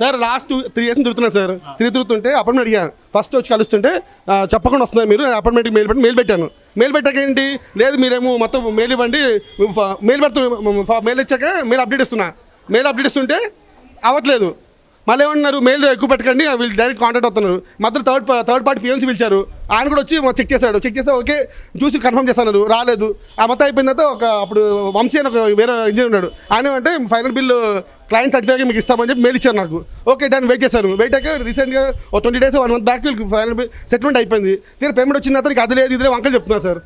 Sir last three years తిరుగుతున్నాను sir. తిరిగి తిరుగుతుంటే అపార్ట్మెంట్ అడిగాను ఫస్ట్ వచ్చి కలుస్తుంటే చెప్పకుండా వస్తున్నారు మీరు అపార్ట్మెంట్కి మెయిల్ పెట్టి మెయిల్ పెట్టాను. మెయిల్ పెట్టాక ఏంటి? లేదు మీరేమో మొత్తం మెయిల్ ఇవ్వండి మెయిల్ పెడుతూ మెయిల్ ఇచ్చాక మెయిల్ అప్డేట్ ఇస్తున్నా. మెయిల్ అప్డేట్ ఇస్తుంటే అవ్వట్లేదు. మళ్ళీ ఏమన్నారు మెయిల్ ఎక్కువ పెట్టకండి వీళ్ళు డైరెక్ట్ కాంటాక్ట్ అవుతున్నారు. మధ్యలో థర్డ్ థర్డ్ పార్టీ పిఎంసీ పిలిచారు. ఆయన కూడా వచ్చి చెక్ చేశాడు. చెక్ చేస్తే ఓకే చూసి కన్ఫర్మ్ చేస్తున్నారు రాలేదు. ఆ మొత్తం అయిపోయిన తర్వాత ఒక అప్పుడు వంశీ అని ఒక వేరే ఇంజనీర్ ఉన్నాడు. ఆయన అంటే ఫైనల్ బిల్ క్లయింట్ సర్టిఫికేట్ మీకు ఇస్తామని చెప్పి మెయిల్ ఇచ్చారు నాకు. ఓకే దాన్ని వెయిట్ చేశాను. వెయిట్ అయ్యాక రీసెంట్గా ఒక twenty days one month back వీళ్ళకి ఫైనల్ బిల్ సెటిల్మెంట్ అయిపోయింది. దీని పేమెంట్ వచ్చిన తర్వాత అది లేదు ఇది లేదు చెప్తున్నారు సార్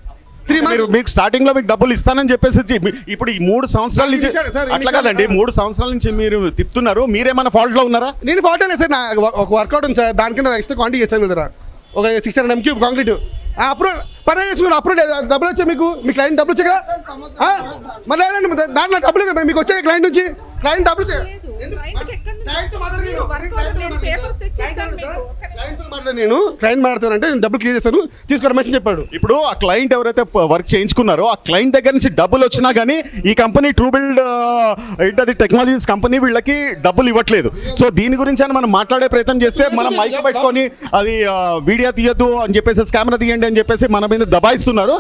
మీరు మీకు స్టార్టింగ్లో మీకు డబ్బులు ఇస్తానని చెప్పేసి ఇప్పుడు ఈ మూడు సంవత్సరాల నుంచి అట్లా. కాదండి మూడు సంవత్సరాల నుంచి మీరు తిప్పుతున్నారు. మీరేమైనా ఫాల్ట్లో ఉన్నారా? నేను ఫార్టీ అనే సార్ నా ఒక వర్కౌట్ ఉంది సార్ దానికన్నా ఎక్స్ట్రా క్వాంటిటీ చేశాను కదా ఒక సిక్స్ హండ్రెడ్ ఎంక్యూ కాంక్రీట్ అప్రూవల్ పని చేసుకుని అప్రూవల్ డబ్బులు వచ్చాయి మీకు? మీ క్లయింట్ డబ్బులు వచ్చాయి మళ్ళీ లేదండి, దాంట్లో డబ్బులు ఇవ్వండి. మీకు వచ్చాయి క్లయింట్ నుంచి? క్లయింట్ డబ్బులు వచ్చాయి. క్లయింట్తో మాట్లాడి నేను. క్లయింట్ మాట్లాడుతానంటే నేను డబ్బులు క్లియర్ చేశాను తీసుకోవడం చెప్పాడు. ఇప్పుడు ఆ క్లయింట్ ఎవరైతే వర్క్ చేయించుకున్నారో ఆ క్లయింట్ దగ్గర నుంచి డబ్బులు వచ్చినా కానీ ఈ కంపెనీ ట్రూ బిల్డ్ ఏంటది టెక్నాలజీస్ కంపెనీ వీళ్ళకి డబ్బులు ఇవ్వట్లేదు. సో దీని గురించి అని మనం మాట్లాడే ప్రయత్నం చేస్తే మనం మైక్ పెట్టుకొని అది వీడియో తీయద్దు అని చెప్పేసి కెమెరా తీయండి అని చెప్పేసి మన మీద దబాయిస్తున్నారు.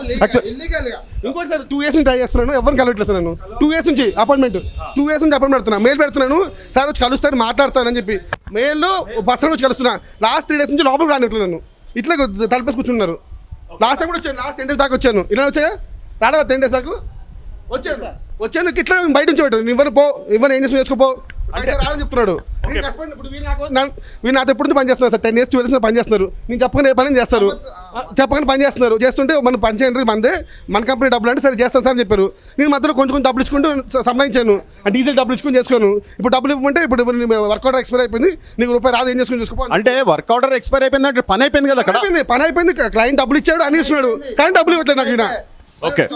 ఇంకోటి సార్ టూ ఇయర్స్ నుంచి ట్రై చేస్తున్నాను ఎవరిని కలవట్లేదు సార్ నేను టూ ఇయర్స్ నుంచి అపాయింట్మెంట్ టూ ఇయర్స్ నుంచి అపాయింట్మెంట్ పెడుతున్నా. మెయిల్ పెడుతున్నాను. సార్ వచ్చి కలుస్తాను మాట్లాడతానని చెప్పి. మెయిల్లో పర్సన్ వచ్చి కలుస్తున్నా. లాస్ట్ త్రీ డేస్ నుంచి లోపల రానిట్లేదు నన్ను. ఇట్లా తలపేసి కూర్చున్నారు. లాస్ట్ టైం కూడా వచ్చాను. లాస్ట్ టెన్ డేస్ దాకా వచ్చాను. ఇలా వచ్చాయా? రాడా టెన్ డేస్ దాకా వచ్చాను. వచ్చాను. ఇట్లా బయట నుంచి పెట్టాను. ఇవ్వను పో. ఇవ్వను ఏం చేసి చేసుకోపో రాదని చెప్తున్నాడు. వీళ్ళు నాతో ఎప్పుడు నుంచి పని చేస్తున్నారు sir? Ten years twelve years పని చేస్తున్నారు. నేను చెప్పగానే ఏ పని చేస్తారు. చెప్పగానే పని చేస్తున్నారు. చేస్తుంటే మన పని చేయండి మనదే మన కంపెనీ డబ్బులు అంటే సరే చేస్తాను సార్ అని చెప్పారు. నేను మధ్యలో కొంచెం కొంచెం డబ్బులు ఇచ్చుకుంటూ స- సంపాదించాను. ఆ డీజిల్ డబ్బులు ఇచ్చుకొని చేసుకోను ఇప్పుడు డబ్బులు ఇవ్వమంటే ఇప్పుడు వర్కౌట్ ఎక్స్పైర్ అయిపోయింది. నీకు రూపాయి రాదు ఏం చేసుకుని చూసుకోపో అంటే వర్క్ ఆర్డర్ ఎక్స్పైర్ అయిపోయింది అంటే పని అయిపోయింది కదా పని అక్కడ? అయిపోయింది పని అయిపోయింది. క్లయింట్ డబ్బులు ఇచ్చాడు అని ఇస్తున్నాడు కానీ డబ్బులు ఇవ్వట్లేదు నాకు ఈయన. ఓకే.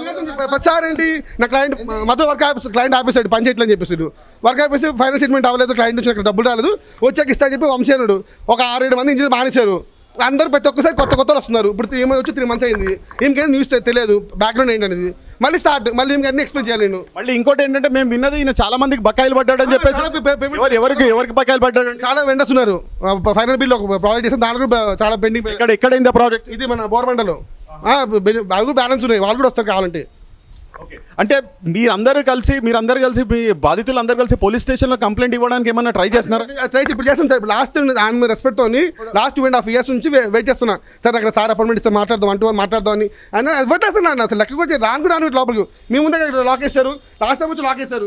ప్రతిసారి ఏంటి? నా క్లయింట్ మధ్య వర్క్ ఆఫీస్ క్లయింట్ ఆపేసాడు పని చేయట్లని చెప్పేసి వర్క్ ఆపేసి ఫైనల్ సెటిల్మెంట్ అవ్వలేదు క్లయింట్ నుంచి అక్కడ డబ్బులు రాలేదు. వచ్చాక ఇస్తా అని చెప్పి వంశీనుడు ఒక ఆరు ఏడు మంది ఇంజనీర్ మానేశారు. అందరూ ప్రతి ఒక్కసారి కొత్త కొత్త వస్తున్నారు. ఇప్పుడు త్రీ మంత్స్ వచ్చి త్రీ మంత్స్ అయింది. ఇంకేం న్యూస్ తెలియదు. బ్యాక్గ్రౌండ్ ఏంటనేది మళ్ళీ స్టార్ట్ మళ్ళీ ఇంక అన్ని ఎక్స్ప్లెయిన్ చేయాలి నేను. మళ్ళీ ఇంకోటి ఏంటంటే మేము విన్నది ఈయన చాలా మందికి బకాయిలు పడ్డాడని చెప్పేసి చాలా పే- పే- ఎవరు- ఎవరికి ఎవరికి బకాయిలు పడ్డాడంటే చాలా వెండర్స్ ఉన్నారు. ఫైనల్ బిల్ ఒక ప్రాజెక్ట్ చేసాం దాని కూడా చాలా పెండింగ్ ఇక్కడ ఎక్కడైంది ఆ ప్రాజెక్ట్ ఇది మన బోర్మండలో అవి కూడా బ్యాలెన్స్ ఉన్నాయి. వాళ్ళు కూడా వస్తారు కావాలంటే. అంటే మీరందరూ కలిసి మీరందరూ కలిసి మీ బాధితులు అందరూ కలిసి పోలీస్ స్టేషన్లో కంప్లైంట్ ఇవ్వడానికి ఏమన్నా ట్రై చేస్తున్నారా? ట్రై ఇప్పుడు చేస్తాను సార్. లాస్ట్ ఆయన రెస్పెక్ట్ తోని last two and half years నుంచి వెయిట్ చేస్తున్నా. సార్ అక్కడ సార్ అపాయింట్మెంట్ ఇస్తే మాట్లాడదాం వన్ టు వన్ మాట్లాడదాం అని. ఆయన ఇవ్వట్లేదు సార్ అసలు. లెక్క కూడా. రాను కూడా రాను లోపలికి. మీ ముందే లాక్ వేస్తారు లాస్ట్ టైం వచ్చి లాక్ వేస్తారు